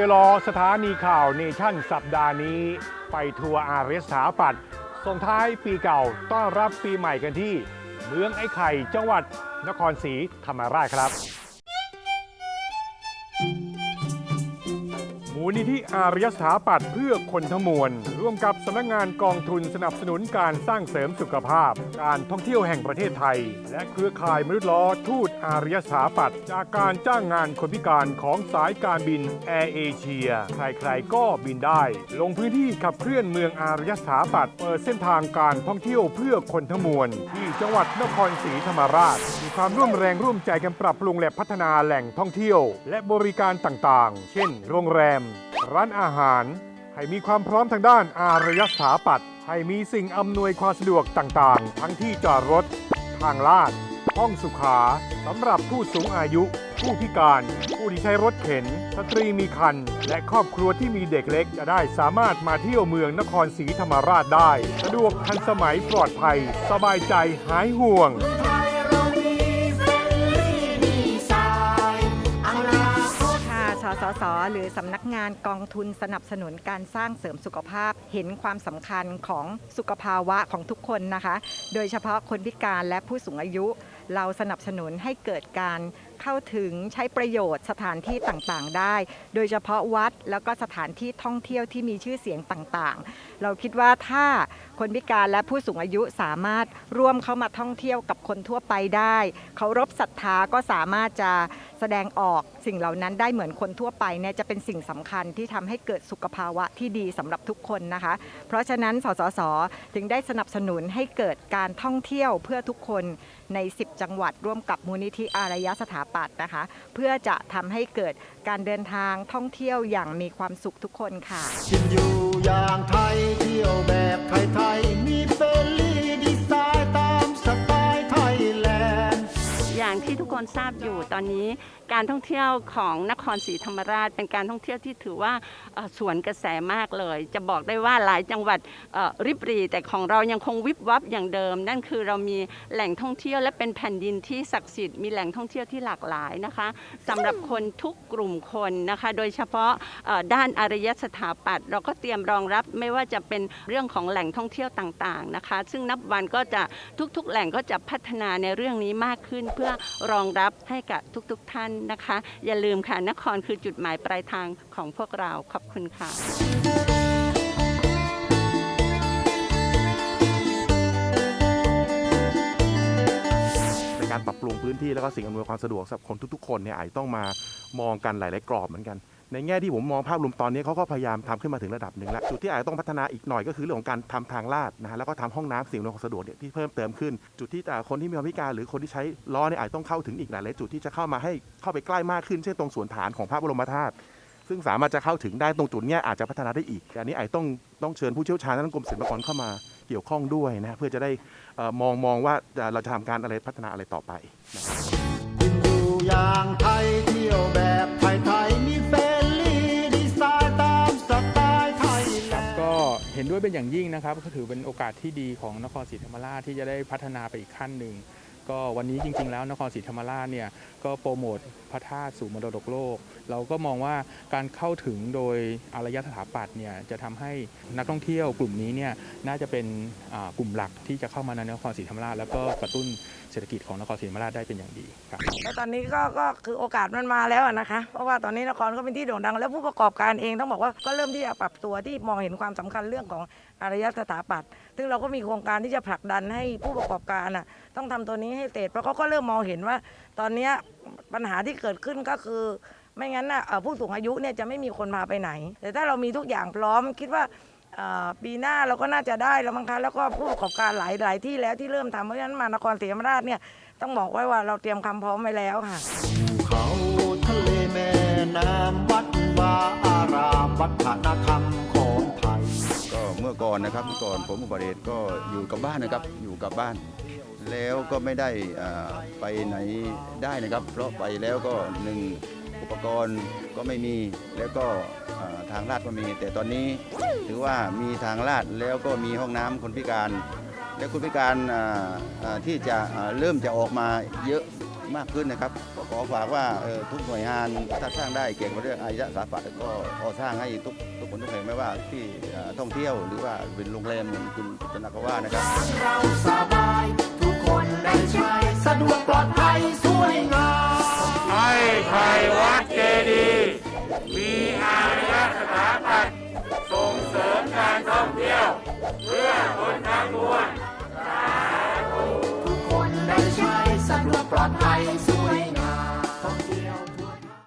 ยรอสถานีข่าวเนชั่นสัปดาห์นี้ ไปทัวร์อารยสถาปัตย์ส่งท้ายปีเก่าต้อนรับปีใหม่กันที่ เมืองไอ้ไข่จังหวัดนครศรีธรรมราชครับมูลนิธิอารยสถาปัตย์เพื่อคนทั้งมวล ร่วมกับสำนักงานกองทุนสนับสนุนการสร้างเสริมสุขภาพ การท่องเที่ยวแห่งประเทศไทย และเครือข่ายมนุษย์ล้อทูต อารยสถาปัตย์จากการจ้างงานคนพิการของสายการบินแอร์เอเชียใครๆก็บินได้ ลงพื้นที่ขับเคลื่อนเมืองอารยสถาปัตย์เปิดเส้นทางการท่องเที่ยวเพื่อคนทั้งมวล ที่จังหวัดนครศรีธรรมราช มีความร่วมแรงร่วมใจกันปรับปรุงและพัฒนาแหล่งท่องเที่ยว และบริการต่างๆ เช่น โรงแรม ร้านอาหาร ให้มีความพร้อมทางด้านอารยสถาปัตย์ให้มีสิ่งอำนวยความสะดวกต่างๆ ทั้งที่จอดรถ ทางลาด ห้องสุขาสำหรับผู้สูงอายุ ผู้พิการ ผู้ที่ใช้รถเข็น สตรีมีครรภ์และครอบครัวที่มีเด็กเล็กจะได้สามารถมาเที่ยวเมืองนครศรีธรรมราชได้ สะดวกทันสมัยปลอดภัย สบายใจหายห่วง สส หรือสำนักงานกองทุนสนับสนุนการสร้างเสริมสุขภาพ เห็นความสำคัญของสุขภาวะของทุกคนนะคะ โดยเฉพาะคนพิการและผู้สูงอายุ เราสนับสนุนให้เกิดการเข้าถึงใช้ประโยชน์สถานที่ต่างๆ ได้ โดยเฉพาะวัดแล้วก็สถานที่ท่องเที่ยวที่มีชื่อเสียงต่างๆ เราคิดว่าถ้าคนพิการและผู้สูงอายุสามารถร่วมเข้ามาท่องเที่ยวกับคนทั่วไปได้ เคารพศรัทธาก็สามารถจะ แสดงออกสิ่งเหล่านั้นได้เหมือนคนทั่วไปเนี่ยจะเป็นสิ่งสำคัญที่ทำให้เกิดสุขภาวะที่ดีสำหรับทุกคนนะคะ เพราะฉะนั้นสสสถึงได้สนับสนุนให้เกิดการท่องเที่ยวเพื่อทุกคนใน 10 จังหวัดร่วมกับมูลนิธิอารยสถาปัตย์นะคะ เพื่อจะทำให้เกิดการเดินทางท่องเที่ยวอย่างมีความสุขทุกคนค่ะกินอยู่อย่างไทยเที่ยวแบบไทยๆมี นทราบอยู่ตอนนี้ การท่องเที่ยวของนครศรีธรรมราช เป็นการท่องเที่ยวที่ถือว่าสวนกระแสมากเลย จะบอกได้ว่าหลายจังหวัดริบรีแต่ของเรายังคงวิบวับอย่างเดิม นั่นคือเรามีแหล่งท่องเที่ยวและเป็นแผ่นดินที่ศักดิ์สิทธิ์มีแหล่งท่องเที่ยวที่หลากหลายนะคะสำหรับคนทุกกลุ่มคนนะคะ โดยเฉพาะด้านอารยสถาปัตย์เราก็เตรียมรองรับไม่ว่าจะเป็นเรื่องของแหล่งท่องเที่ยวต่างๆนะคะ ซึ่งนับวันก็จะทุกๆ แหล่งก็จะพัฒนาในเรื่องนี้มากขึ้น เพื่อรองรับให้กับทุกๆท่านนะคะ อย่าลืมค่ะนครคือจุดหมายปลายทางของพวกเราขอบคุณค่ะในการปรับปรุงพื้นที่แล้วก็สิ่งอำนวยความสะดวกสำหรับคนทุกๆ คนเนี่ยอาจจะต้องมามองกันหลาย ๆ กรอบเหมือนกัน ในแง่ที่ผมมองภาพรวมตอนนี้เขาก็พยายามทำขึ้นมาถึงระดับหนึ่งแล้วจุดที่อาจจะต้องพัฒนาอีกหน่อยก็คือเรื่องของการทำทางลาดนะฮะแล้วก็ทำห้องน้ำสิ่งอำนวยความสะดวกเนี่ยที่เพิ่มเติมขึ้น จุดที่แต่คนที่มีความพิการหรือคนที่ใช้ล้อเนี่ยอาจจะต้องเข้าถึงอีกหลายๆจุดที่จะเข้ามาให้เข้าไปใกล้มากขึ้นเช่นตรงส่วนฐานของพระบรมธาตุซึ่งสามารถจะเข้าถึงได้ตรงจุดนี้อาจจะพัฒนาได้อีกอันนี้อาจต้องต้องเชิญผู้เชี่ยวชาญด้านกรมศิลปากรเข้ามาเกี่ยวข้องด้วยนะเพื่อจะได้มองมองว่าเราจะทำการอะไรพัฒนาอะไรต่อไปนะครับ ด้วยเป็นอย่างยิ่งนะครับก็ถือเป็นโอกาสที่ดีของนครศรีธรรมราชที่จะได้พัฒนาไปอีกขั้นหนึ่ง ก็วันนี้จริง ๆ แล้วนครศรีธรรมราชเนี่ยก็โปรโมทพระธาตุสู่มรดกโลก เราก็มองว่าการเข้าถึงโดยอารยสถาปัตย์เนี่ยจะทำให้นักท่องเที่ยวกลุ่มนี้เนี่ยน่าจะเป็นกลุ่มหลักที่จะเข้ามาในนครศรีธรรมราชแล้วก็กระตุ้นเศรษฐกิจของนครศรีธรรมราชได้เป็นอย่างดีครับแล้วตอนนี้ก็ก็คือโอกาสมันมาแล้วนะคะ เพราะว่าตอนนี้นครก็เป็นที่โด่งดัง แล้วผู้ประกอบการเองต้องบอกว่าก็เริ่มที่จะปรับตัวที่มองเห็นความสำคัญเรื่องของอารยสถาปัตย์ซึ่งเราก็มีโครงการที่จะผลักดันให้ผู้ประกอบการน่ะต้องทำตัวนี้ให้เสร็จเพราะเขาก็เริ่มมองเห็นว่า ตอนเนี้ยปัญหาที่เกิดขึ้นก็คือไม่งั้นน่ะเอ่อผู้สูงอายุเนี่ยจะไม่มีคนพาไปไหน แต่ถ้าเรามีทุกอย่างพร้อมคิดว่าเอ่อปีหน้าเราก็น่าจะได้แล้วมั้งคะแล้วก็ผู้ประกอบการหลายหลายที่แล้วที่เริ่มทำเพราะฉะนั้นมานครศรีธรรมราชเนี่ยต้องบอกไว้ว่าเราเตรียมคำพร้อมไว้แล้วค่ะเขาทะเลแม่น้ำวัดวาอารามวัฒนธรรมของไทยก็เมื่อก่อนนะครับเมื่อก่อนผมอุบัติเหตุก็อยู่กับบ้านนะครับอยู่กับบ้าน แล้วก็ไม่ได้ไปไหนได้นะครับ เพราะไปแล้วก็หนึ่งอุปกรณ์ก็ไม่มีแล้วก็ทางลาดก็มี แต่ตอนนี้ถือว่ามีทางลาดแล้วก็มีห้องน้ำคนพิการ และคนพิการที่จะเริ่มจะออกมาเยอะมากขึ้นนะครับก็ขอฝากว่าทุกหน่วยงานถ้าสร้างได้เกี่ยวกับเรื่องอารยสาปัตก็ก็สร้างให้ทุกทุกคนทุกแห่งไม่ว่าที่ท่องเที่ยวหรือว่าเป็นโรงแรมอย่างคุณธนากว่านะครับ มีอารยสถาปัตย์ส่งเสริมการท่องเที่ยว